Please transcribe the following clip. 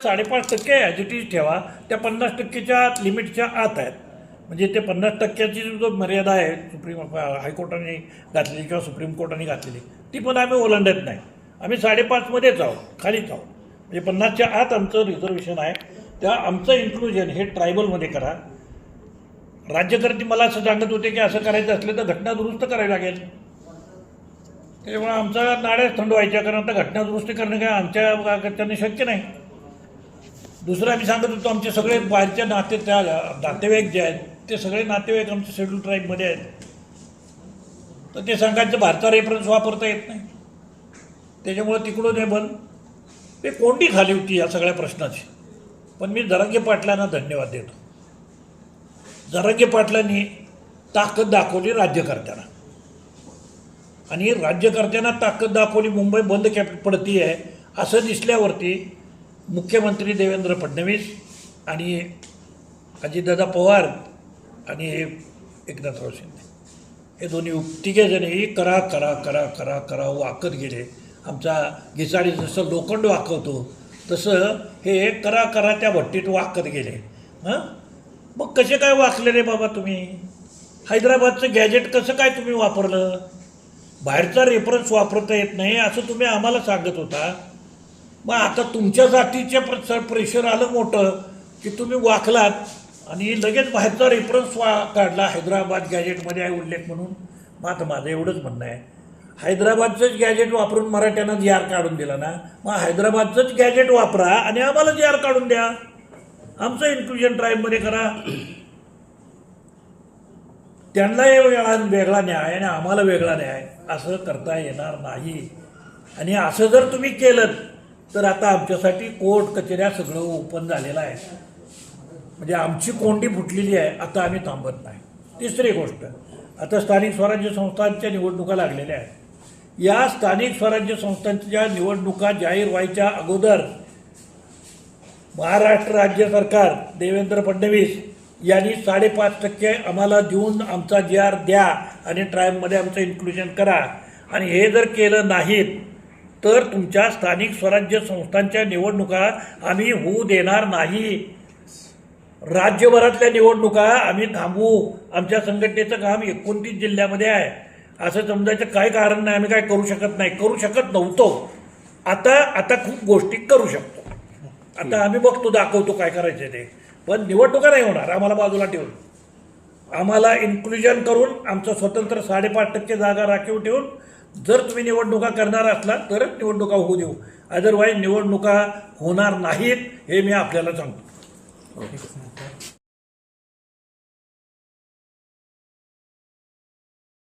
साडेपाच टक्के as it ठेवा त्या पन्नास टक्केच्या लिमिटच्या आत आहेत. म्हणजे ते पन्नास टक्क्याची जो मर्यादा आहे सुप्रीम हायकोर्टाने घातलेली किंवा सुप्रीम कोर्टाने घातलेली ती पण आम्ही ओलांडत नाही. आम्ही साडेपाचमध्येच आहोत खालीच आहोत. म्हणजे पन्नासच्या आत आमचं रिझर्वेशन आहे. त्या आमचं इन्क्लुजन हे ट्रायबलमध्ये करा. राज्यकर्ते मला असं सांगत होते की असं करायचं असलं तर घटना दुरुस्त करावी लागेल. त्यामुळे आमचा नाड्याच थंड व्हायच्या कारण आता घटना दुरुस्ती करणं काय आमच्या त्यांनी शक्य नाही. दुसरं आम्ही सांगत होतो आमचे सगळे बाहेरच्या नाते त्या नातेवाईक जे आहेत ते सगळे नातेवाईक आमचे शेड्यूल ट्राईबमध्ये आहेत. तर ते सांगायचं भारता रेफरन्स वापरता येत नाही. त्याच्यामुळं तिकडून हे बन ते कोंडी खाली होती या सगळ्या प्रश्नाची. पण मी जरांगे पाटलांना धन्यवाद देतो. जरांगे पाटलांनी ताकद दाखवली राज्यकर्त्यांना. आणि राज्यकर्त्यांना ताकद दाखवली मुंबई बंद कॅप पडती आहे असं दिसल्यावरती मुख्यमंत्री देवेंद्र फडणवीस आणि अजितदादा पवार आणि हे एकनाथराव शिंदे. हे दोन्ही तिघेजणही करा करा करा करा करा वाकत गेले. आमचा घिसाडी जसं लोखंड वाकवतो तसं हे करा करा त्या भट्टीत वाकत गेले. हां? मग कसे काय वाकले रे बाबा तुम्ही? हैदराबादचं गॅजेट कसं काय तुम्ही वापरलं? बाहेरचा रेफरन्स वापरता येत नाही असं तुम्ही आम्हाला सांगत होता. मग आता तुमच्या जातीचे प्र प्रेशर आलं मोठं की तुम्ही वाकलात आणि लगेच बाहेरचा रेफरन्स वा काढला हैदराबाद गॅजेटमध्ये आहे उल्लेख म्हणून. मग आता माझं एवढंच म्हणणं आहे. हैदराबादचंच गॅजेट वापरून मराठ्यांना जी आर काढून दिला ना? मग हैदराबादचंच गॅजेट वापरा आणि आम्हाला जी आर काढून द्या. आमचं इन्क्लुजन ट्राईबमध्ये करा. त्यांना वेगळा वेगळा न्याय आणि आम्हाला वेगळा न्याय असं करता येणार नाही. आणि असं जर तुम्ही केलं तर आता आमच्यासाठी कोर्ट कचेऱ्या सगळं ओपन झालेलं आहे. म्हणजे आमची कोंडी फुटलेली आहे आता आम्ही थांबत नाही. तिसरी गोष्ट आता स्थानिक स्वराज्य संस्थांच्या निवडणुका लागलेल्या आहेत. या स्थानिक स्वराज्य संस्थांच्या निवडणुका जाहीर व्हायच्या अगोदर महाराष्ट्र राज्य सरकार देवेंद्र फडणवीस यांनी साडेपाच टक्के आम्हाला देऊन आमचा जी आर द्या आणि ट्रायबमध्ये आमचं इन्क्लुजन करा. आणि हे जर केलं नाहीत तर तुमच्या स्थानिक स्वराज्य संस्थांच्या निवडणुका आम्ही होऊ देणार नाही. राज्यभरातल्या निवडणुका आम्ही थांबवू. आमच्या संघटनेचं काम एकोणतीस जिल्ह्यामध्ये आहे. असं समजायचं काय कारण नाही आम्ही काय करू शकत नाही. करू शकत नव्हतो. आता आता खूप गोष्टी करू शकतो. आता आम्ही बघतो दाखवतो काय करायचं ते. पण निवडणुका नाही होणार आम्हाला बाजूला ठेवून. आम्हाला इन्क्लुजन करून आमचं स्वतंत्र साडेपाच टक्के जागा राखीव ठेवून जर तुम्ही निवडणुका करणार असलात तरच निवडणुका होऊ देऊ. अदरवाईज निवडणुका होणार नाहीत हे मी आपल्याला सांगतो.